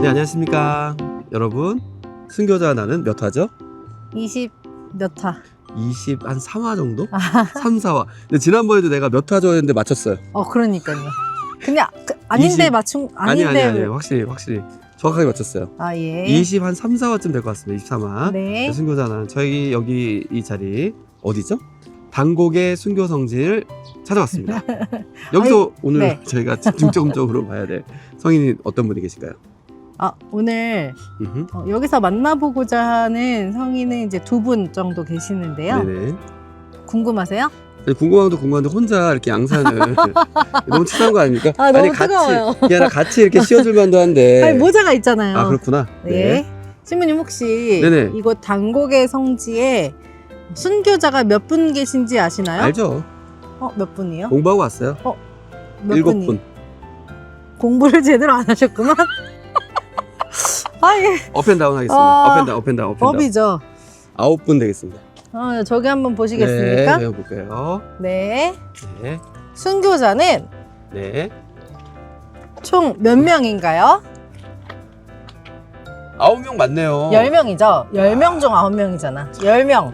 네, 안녕하십니까. 여러분, 순교자 나는 몇 화죠? 20몇 화? 20, 한 3화 정도? 3, 4화. 근데 지난번에도 내가 몇 화죠 했는데 맞췄어요. 어 그러니까요. 근데 아, 그, 아닌데 20. 맞춘 아니, 아닌데 아니, 아니. 확실히, 확실히. 정확하게 맞췄어요. 아 예. 20, 한 3, 4화쯤 될 것 같습니다. 23화. 네. 순교자 나는 저희 여기 이 자리, 어디죠? 단곡의 순교 성지를 찾아왔습니다. 여기서 오늘 네. 저희가 중점적으로 봐야 될 성인이 어떤 분이 계실까요? 아 오늘 음흠. 어, 여기서 만나보고자 하는 성인은 이제 두 분 정도 계시는데요. 네네. 궁금하세요? 아니, 궁금한 것도 궁금한데 혼자 이렇게 양산을 너무 치사한 거 아닙니까? 아, 너무 니 같이 뜨거워요. 이게 아니라 같이 이렇게 씌워줄 만도 한데. 아니 모자가 있잖아요. 아 그렇구나. 네. 신부님 혹시 네네. 이곳 단곡의 성지에 순교자가 몇 분 계신지 아시나요? 알죠. 어, 몇 분이요? 공부하고 왔어요. 몇 일곱 분이? 분. 공부를 제대로 안 하셨구만. 아, 예. 업앤다운 하겠습니다. 아, 업앤다운, 업앤다운, 업앤다운. 법이죠. 아홉 분 되겠습니다. 어, 저기 한번 보시겠습니까? 네, 배워볼까요? 네. 네, 순교자는 네. 총 몇 명인가요? 아홉 명 맞네요. 열 10명이죠. 10명 중 9명이잖아. 10명.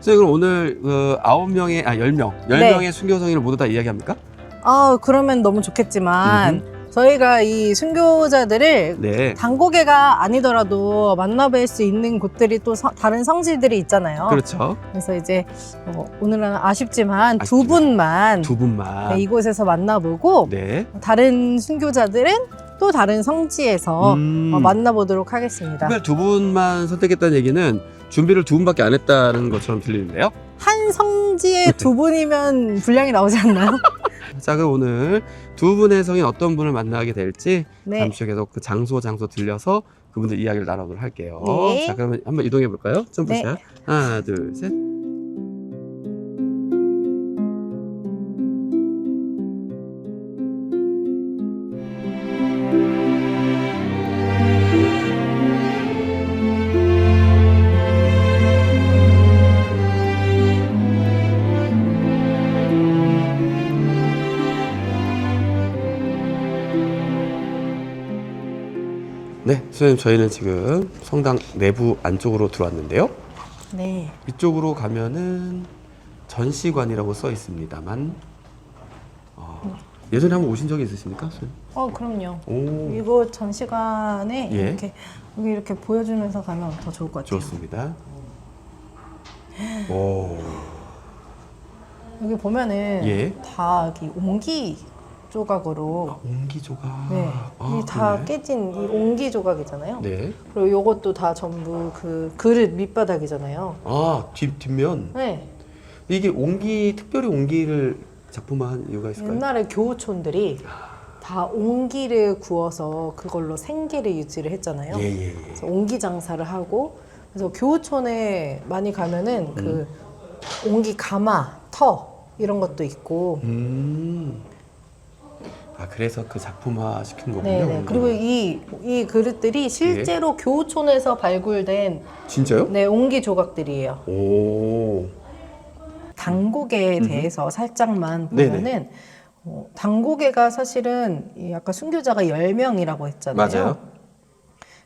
선생님 그럼 오늘 그 아홉 명의 아 열 명, 열 네. 명의 순교 성인을 모두 다 이야기합니까? 아, 그러면 너무 좋겠지만 저희가 이 순교자들을 네. 단고개가 아니더라도 만나뵐 수 있는 곳들이 또 서- 다른 성질들이 있잖아요. 그렇죠. 그래서 이제 어, 오늘은 아쉽지만 두 아쉽지만 분만 두 분만. 네, 이곳에서 만나보고 네. 다른 순교자들은 또 다른 성지에서 음. 어, 만나보도록 하겠습니다. 특별 두 분만 선택했다는 얘기는 준비를 두 분밖에 안 했다는 것처럼 들리는데요. 한 성지에 두 분이면 분량이 나오지 않나요? 자, 그럼 오늘 두 분의 성인 어떤 분을 만나게 될지 네. 잠시 후 계속 그 장소 장소 들려서 그분들 이야기를 나누도록 할게요. 네. 자, 그러면 한번 이동해 볼까요? 점프샷. 네. 하나, 둘, 셋. 네, 선생님 저희는 지금 성당 내부 안쪽으로 들어왔는데요. 네. 이쪽으로 가면은 전시관이라고 써 있습니다만 어, 예전에 한번 오신 적이 있으십니까? 선생님? 어, 그럼요. 오, 이곳 전시관에 예. 이렇게 여기 이렇게 보여주면서 가면 더 좋을 것 같아요. 좋습니다. 오, 여기 보면은 예. 다 여기 옹기 조각으로 옹기 조각. 네, 아, 이 다 그러네. 깨진 이 옹기 조각이잖아요. 네. 그리고 요것도 다 전부 그 그릇 밑바닥이잖아요. 아, 뒷 뒷면 네. 이게 옹기 특별히 옹기를 작품화한 이유가 있을까요? 옛날에 교우촌들이 다 옹기를 구워서 그걸로 생계를 유지를 했잖아요. 예, 예, 예. 그래서 옹기 장사를 하고 그래서 교우촌에 많이 가면은 그 옹기 가마, 터 이런 것도 있고 음. 아, 그래서 그 작품화 시킨 거군요. 네네. 그리고 이, 이 그릇들이 실제로 교우촌에서 발굴된 진짜요? 네, 옹기 조각들이에요. 오. 단고개에 대해서 살짝만 네네. 보면은 어, 단고개가 사실은 이 아까 순교자가 10명이라고 했잖아요. 맞아요.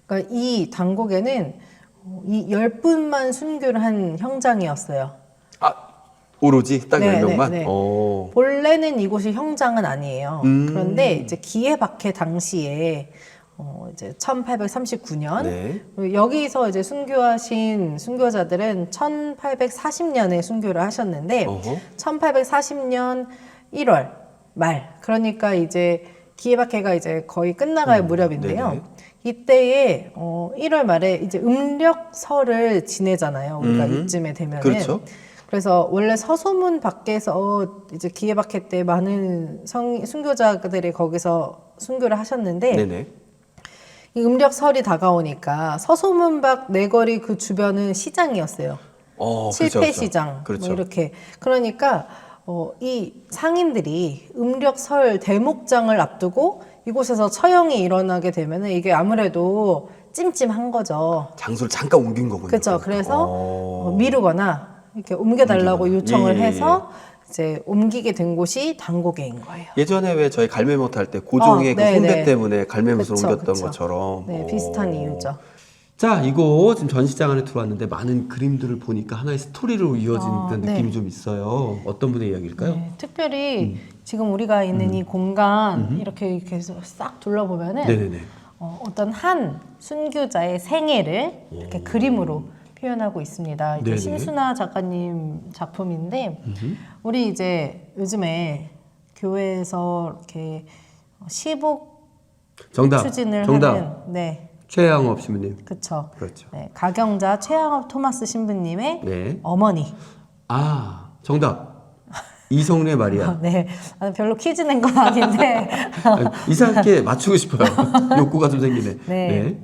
그러니까 이 단고개는 어, 이 10분만 순교를 한 형장이었어요. 아, 오로지 딱 네, 10명만? 네, 네. 어. 본래는 이곳이 형장은 아니에요. 음. 그런데 이제 기해박해 당시에 어, 이제 1839년 네. 여기서 이제 순교하신 순교자들은 1840년에 순교를 하셨는데 어허. 1840년 1월 말 그러니까 이제 기해박해가 이제 거의 끝나갈 무렵인데요. 음, 네네. 이때에 어 1월 말에 이제 음력설을 지내잖아요. 우리가 음. 이쯤에 되면은 그렇죠. 그래서 원래 서소문 밖에서 이제 기해박해 때 많은 성 순교자들이 거기서 순교를 하셨는데 네네. 이 음력설이 다가오니까 서소문 밖 내거리 그 주변은 시장이었어요. 어, 칠패 시장 그렇죠. 뭐 이렇게 그러니까 어, 이 상인들이 음력설 대목장을 앞두고 이곳에서 처형이 일어나게 되면은 이게 아무래도 찜찜한 거죠. 장소를 잠깐 옮긴 거군요. 그렇죠. 그래서 어. 어, 미루거나 이렇게 옮겨달라고. 요청을 예, 예, 해서 이제 옮기게 된 곳이 단고개인 거예요. 예전에 왜 저희 갈매못 할 때 고종의 어, 그 네, 네. 때문에 갈매못을 그쵸, 옮겼던 그쵸. 것처럼. 네, 오. 비슷한 이유죠. 자, 이거 지금 전시장 안에 들어왔는데 많은 그림들을 보니까 하나의 스토리로 이어진 아, 듯한 네. 느낌이 좀 있어요. 어떤 분의 이야기일까요? 네, 특별히 음. 지금 우리가 있는 이 공간 이렇게 이렇게 해서 싹 둘러보면은 네네네. 어, 어떤 한 순교자의 생애를 이렇게 그림으로 표현하고 있습니다. 이제 네네. 심순아 작가님 작품인데 우리 이제 요즘에 교회에서 이렇게 시복 정답. 추진을 정답. 하는 네, 최양업 신부님. 그쵸. 그렇죠. 네, 가경자 최양업 토마스 신부님의 네. 어머니. 아, 정답. 이성래 마리아. 네, 아, 별로 퀴즈 낸 건 아닌데 이상하게 맞추고 싶어요. 욕구가 좀 생기네. 네.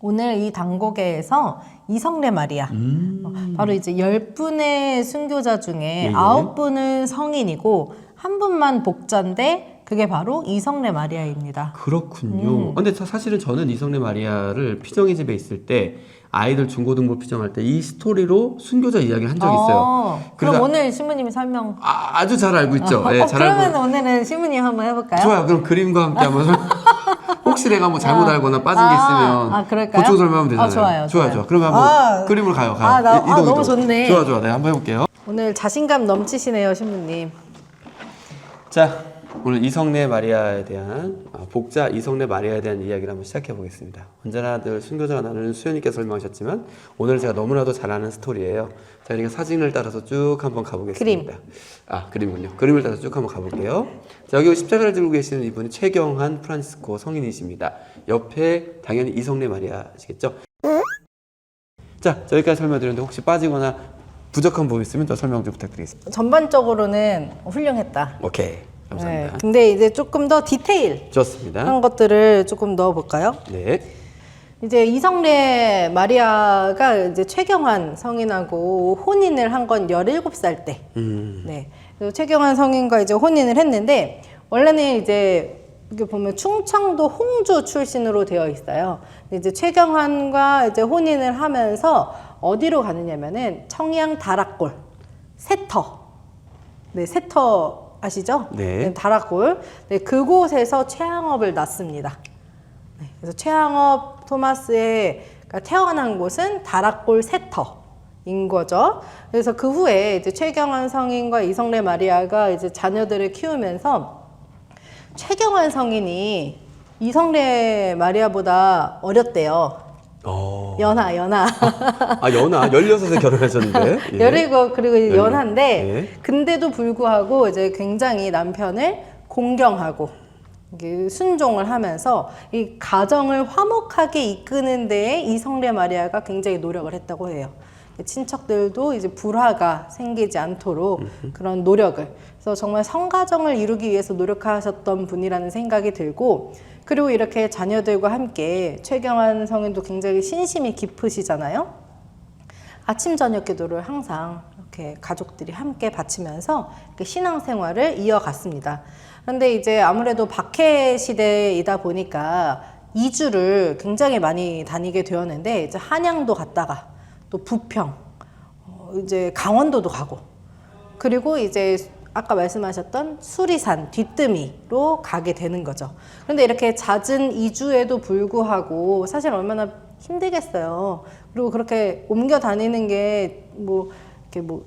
오늘 이 단고개에서 이성래 마리아 음. 어, 바로 이제 열 분의 순교자 중에 예, 예. 아홉 분은 성인이고 한 분만 복자인데 그게 바로 이성래 마리아입니다. 그렇군요. 음. 근데 사- 사실은 저는 이성래 마리아를 피정의 집에 있을 때 아이들 중고등부 피정할 때 이 스토리로 순교자 이야기를 한 적이 있어요. 어, 그럼 오늘 신부님이 설명. 아, 아주 잘 알고 있죠. 어, 예, 어, 잘 그러면 알고. 오늘은 신부님 한번 해볼까요? 좋아요. 그럼 그림과 함께 한번 설- 혹시 내가 뭐 잘못 아. 알거나 빠진 게 아, 있으면 아, 그럴까요? 보충 설명하면 되잖아요. 아, 좋아요, 좋아요. 좋아. 그러면 한번 아. 그림으로 가요. 가요. 아, 나- 이- 아, 너무. 좋네. 좋아, 좋아. 네, 한번 해볼게요. 오늘 자신감 넘치시네요, 신부님. 자, 오늘 이성래 마리아에 대한 아, 복자 이성래 마리아에 대한 이야기를 한번 시작해 보겠습니다. 언제나 늘 순교자가 나누는 수연님께 설명하셨지만 오늘 제가 너무나도 잘 아는 스토리예요. 자, 이렇게 사진을 따라서 쭉 한번 가보겠습니다. 아, 그림군요. 그림을 따라서 쭉 한번 가볼게요. 자, 여기 십자가를 들고 계시는 이분이 최경한 프란시스코 성인이십니다. 옆에 당연히 이성래 마리아시겠죠? 자, 저기까지 설명드렸는데 혹시 빠지거나 부족한 부분 있으면 더 설명 좀 부탁드리겠습니다. 전반적으로는 훌륭했다. 오케이. 감사합니다. 네, 근데 이제 조금 더 디테일 좋습니다. 한 것들을 조금 넣어볼까요? 네. 이제 이성래 마리아가 이제 최경환 성인하고 혼인을 한 건 17살 때. 음. 네. 그래서 최경환 성인과 이제 혼인을 했는데 원래는 이제 이렇게 보면 충청도 홍주 출신으로 되어 있어요. 근데 이제 최경환과 이제 혼인을 하면서 어디로 가느냐면은 청양 다락골 세터. 네, 세터 아시죠? 네. 다락골. 네, 그곳에서 최양업을 낳습니다. 네, 그래서 최양업 토마스의 그러니까 태어난 곳은 다락골 세터 인 거죠. 그래서 그 후에 이제 최경환 성인과 이성래 마리아가 이제 자녀들을 키우면서 최경환 성인이 이성래 마리아보다 어렸대요. 어. 연하, 연하. 아, 연하. 16에 결혼하셨는데. 예. 열이고 그리고 열일곱. 연한데 예. 근데도 불구하고 이제 굉장히 남편을 공경하고 이게 순종을 하면서 이 가정을 화목하게 이끄는 데에 이성래 마리아가 굉장히 노력을 했다고 해요. 친척들도 이제 불화가 생기지 않도록 그런 노력을 그래서 정말 성가정을 이루기 위해서 노력하셨던 분이라는 생각이 들고 그리고 이렇게 자녀들과 함께 최경환 성인도 굉장히 신심이 깊으시잖아요. 아침 저녁 기도를 항상 이렇게 가족들이 함께 바치면서 그 신앙 생활을 이어갔습니다. 그런데 이제 아무래도 박해 시대이다 보니까 이주를 굉장히 많이 다니게 되었는데 이제 한양도 갔다가 또 부평, 어, 이제 강원도도 가고 그리고 이제 아까 말씀하셨던 수리산 뒤뜸이로 가게 되는 거죠. 그런데 이렇게 잦은 이주에도 불구하고 사실 얼마나 힘들겠어요. 그리고 그렇게 옮겨 다니는 게 뭐 이렇게 뭐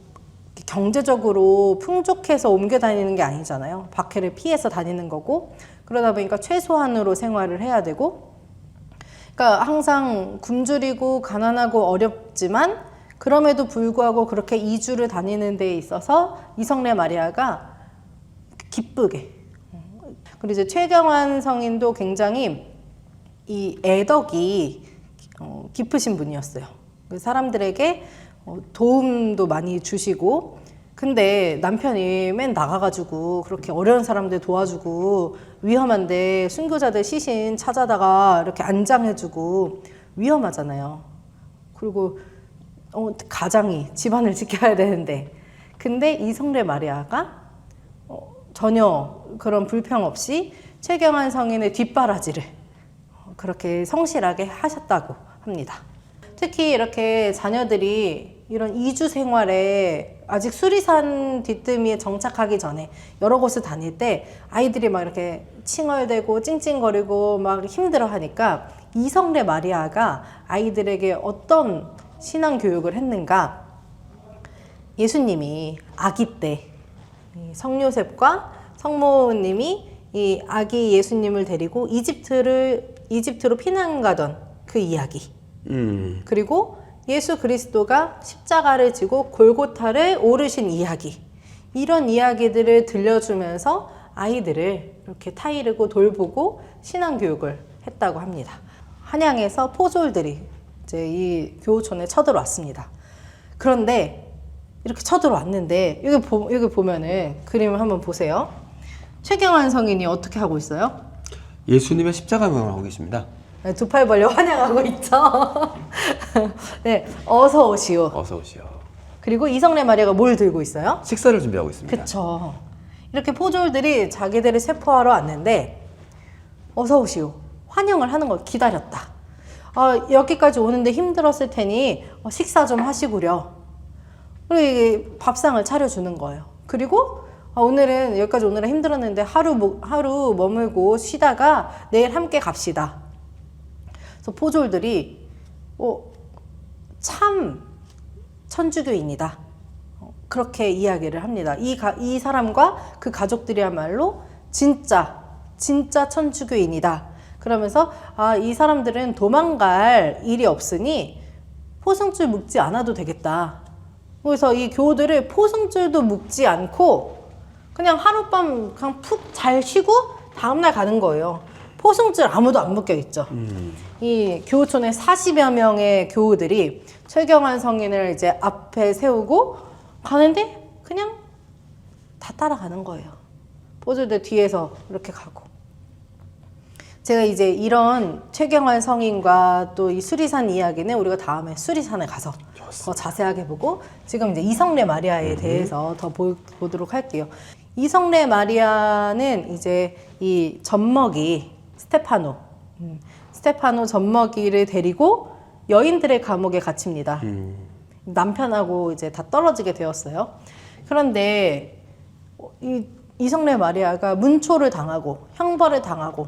경제적으로 풍족해서 옮겨 다니는 게 아니잖아요. 박해를 피해서 다니는 거고 그러다 보니까 최소한으로 생활을 해야 되고 그러니까 항상 굶주리고 가난하고 어렵지만 그럼에도 불구하고 그렇게 이주를 다니는 데 있어서 이성래 마리아가 기쁘게 그리고 이제 최경환 성인도 굉장히 이 애덕이 어, 깊으신 분이었어요. 그 사람들에게 어, 도움도 많이 주시고 근데 남편이 맨 나가가지고 그렇게 어려운 사람들 도와주고 위험한데 순교자들 시신 찾아다가 이렇게 안장해주고 위험하잖아요. 그리고 어, 가장이 집안을 지켜야 되는데 근데 이성래 마리아가 어, 전혀 그런 불평 없이 최경환 성인의 뒷바라지를 어, 그렇게 성실하게 하셨다고 합니다. 특히 이렇게 자녀들이 이런 이주 생활에 아직 수리산 뒷뜸이에 정착하기 전에 여러 곳을 다닐 때 아이들이 막 이렇게 칭얼대고 찡찡거리고 막 힘들어 하니까 이성례 마리아가 아이들에게 어떤 신앙 교육을 했는가? 예수님이 아기 때이 성요셉과 성모님이 이 아기 예수님을 데리고 이집트를 이집트로 피난 가던 그 이야기. 음. 그리고 예수 그리스도가 십자가를 지고 골고타를 오르신 이야기. 이런 이야기들을 들려주면서 아이들을 이렇게 타이르고 돌보고 신앙 교육을 했다고 합니다. 한양에서 포졸들이 이제 이 교우촌에 쳐들어왔습니다. 그런데 이렇게 쳐들어왔는데 여기 보, 여기 보면은 그림을 한번 보세요. 최경환 성인이 어떻게 하고 있어요? 예수님의 십자가 모형을 하고 계십니다. 네, 두팔 벌려 환영하고 있죠. 네, 어서 오시오. 어서 오시오. 그리고 이성래 마리아가 뭘 들고 있어요? 식사를 준비하고 있습니다. 그쵸. 이렇게 포졸들이 자기들을 체포하러 왔는데 어서 오시오. 환영을 하는 걸 기다렸다. 아, 여기까지 오는데 힘들었을 테니 어, 식사 좀 하시구려. 그리고 이게 밥상을 차려주는 거예요. 그리고 아, 오늘은 여기까지 오느라 힘들었는데 하루 하루 머물고 쉬다가 내일 함께 갑시다. 그래서 포졸들이 어, 참 천주교인이다. 어, 그렇게 이야기를 합니다. 이, 가, 이 사람과 그 가족들이야말로 진짜, 진짜 천주교인이다. 그러면서, 아, 이 사람들은 도망갈 일이 없으니 포승줄 묶지 않아도 되겠다. 그래서 이 교우들을 포승줄도 묶지 않고 그냥 하룻밤 그냥 푹 잘 쉬고 다음날 가는 거예요. 포승줄 아무도 안 묶여 있죠. 이 교우촌에 40여 명의 교우들이 최경환 성인을 이제 앞에 세우고 가는데 그냥 다 따라가는 거예요. 포졸들 뒤에서 이렇게 가고. 제가 이제 이런 최경환 성인과 또 이 수리산 이야기는 우리가 다음에 수리산에 가서 더 자세하게 보고 지금 이제 이성례 마리아에 대해서 더 보, 보도록 할게요. 이성례 마리아는 이제 이 젖먹이 스테파노, 음, 스테파노 젖먹이를 데리고 여인들의 감옥에 갇힙니다. 남편하고 이제 다 떨어지게 되었어요. 그런데 이 이성례 마리아가 문초를 당하고 형벌을 당하고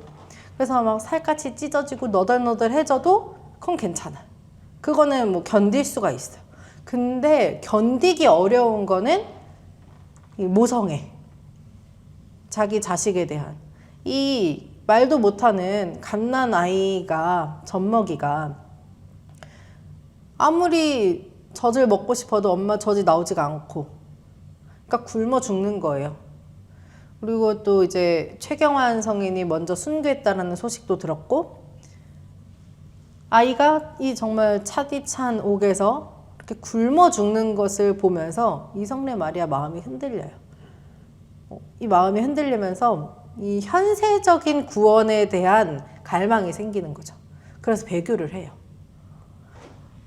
그래서 막 살갗이 찢어지고 너덜너덜해져도 그건 괜찮아. 그거는 뭐 견딜 수가 있어요. 근데 견디기 어려운 거는 이 모성애. 자기 자식에 대한 이 말도 못하는 갓난 아이가 젖먹이가 아무리 젖을 먹고 싶어도 엄마 젖이 나오지가 않고 그러니까 굶어 죽는 거예요. 그리고 또 이제 최경환 성인이 먼저 순교했다라는 소식도 들었고 아이가 이 정말 차디찬 옥에서 이렇게 굶어 죽는 것을 보면서 이성례 마리아 마음이 흔들려요. 어, 이 마음이 흔들리면서 이 현세적인 구원에 대한 갈망이 생기는 거죠. 그래서 배교를 해요.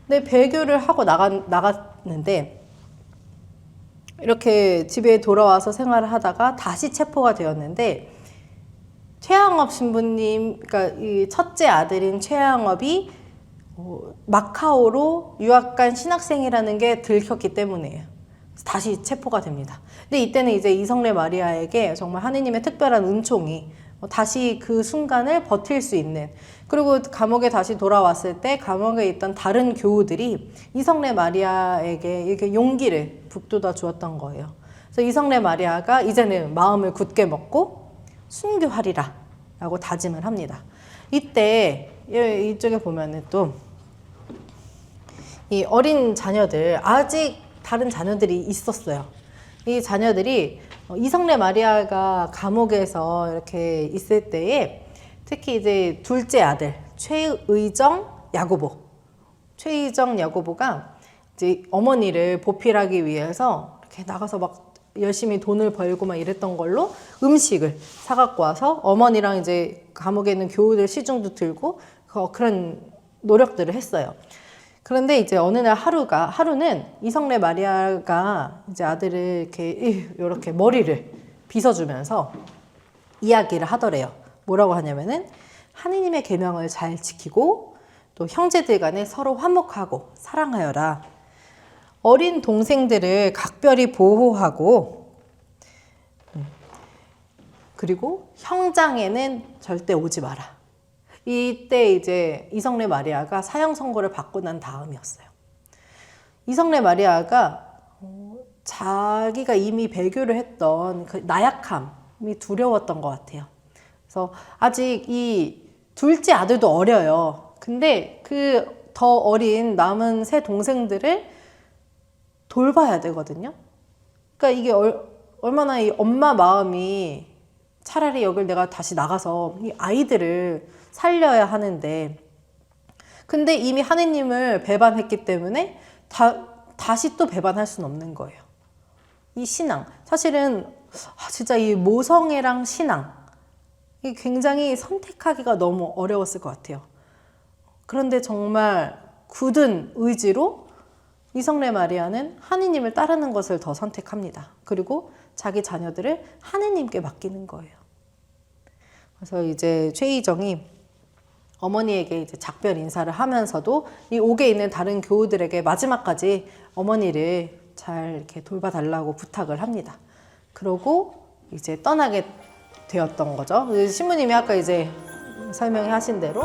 근데 배교를 하고 나가, 나갔는데 이렇게 집에 돌아와서 생활을 하다가 다시 체포가 되었는데 최양업 신부님, 그러니까 이 첫째 아들인 최양업이 어, 마카오로 유학 간 신학생이라는 게 들켰기 때문이에요. 다시 체포가 됩니다. 근데 이때는 이제 이성례 마리아에게 정말 하느님의 특별한 은총이 어, 다시 그 순간을 버틸 수 있는 그리고 감옥에 다시 돌아왔을 때 감옥에 있던 다른 교우들이 이성례 마리아에게 이렇게 용기를 북돋아 주었던 거예요. 그래서 이성례 마리아가 이제는 마음을 굳게 먹고 순교하리라 라고 다짐을 합니다. 이때 이- 이쪽에 보면은 또 이 어린 자녀들 아직 다른 자녀들이 있었어요. 이 자녀들이 어, 이성례 마리아가 감옥에서 이렇게 있을 때에 특히 이제 둘째 아들 최의정 야고보 최의정 야고보가 이제 어머니를 보필하기 위해서 이렇게 나가서 막 열심히 돈을 벌고 막 이랬던 걸로 음식을 사갖고 와서 어머니랑 이제 감옥에 있는 교우들 시중도 들고 그- 그런 노력들을 했어요. 그런데 이제 어느 날 하루가 하루는 이성례 마리아가 이제 아들을 이렇게 이렇게 머리를 빗어주면서 이야기를 하더래요. 뭐라고 하냐면은 하느님의 계명을 잘 지키고 또 형제들 간에 서로 화목하고 사랑하여라. 어린 동생들을 각별히 보호하고 음, 그리고 형장에는 절대 오지 마라. 이때 이제 이성례 마리아가 사형 선고를 받고 난 다음이었어요. 이성례 마리아가 어, 자기가 이미 배교를 했던 그 나약함이 두려웠던 것 같아요. 그래서 아직 이 둘째 아들도 어려요. 근데 그 더 어린 남은 세 동생들을 돌봐야 되거든요. 그러니까 이게 얼, 얼마나 이 엄마 마음이 차라리 여길 내가 다시 나가서 이 아이들을 살려야 하는데 근데 이미 하느님을 배반했기 때문에 다, 다시 또 배반할 수는 없는 거예요. 이 신앙. 사실은 아, 진짜 이 모성애랑 신앙. 이 굉장히 선택하기가 너무 어려웠을 것 같아요. 그런데 정말 굳은 의지로 이성례 마리아는 하느님을 따르는 것을 더 선택합니다. 그리고 자기 자녀들을 하느님께 맡기는 거예요. 그래서 이제 최희정이 어머니에게 이제 작별 인사를 하면서도 이 옥에 있는 다른 교우들에게 마지막까지 어머니를 잘 이렇게 돌봐달라고 부탁을 합니다. 그러고 이제 떠나게 되었던 거죠. 신부님이 아까 이제 설명하신 대로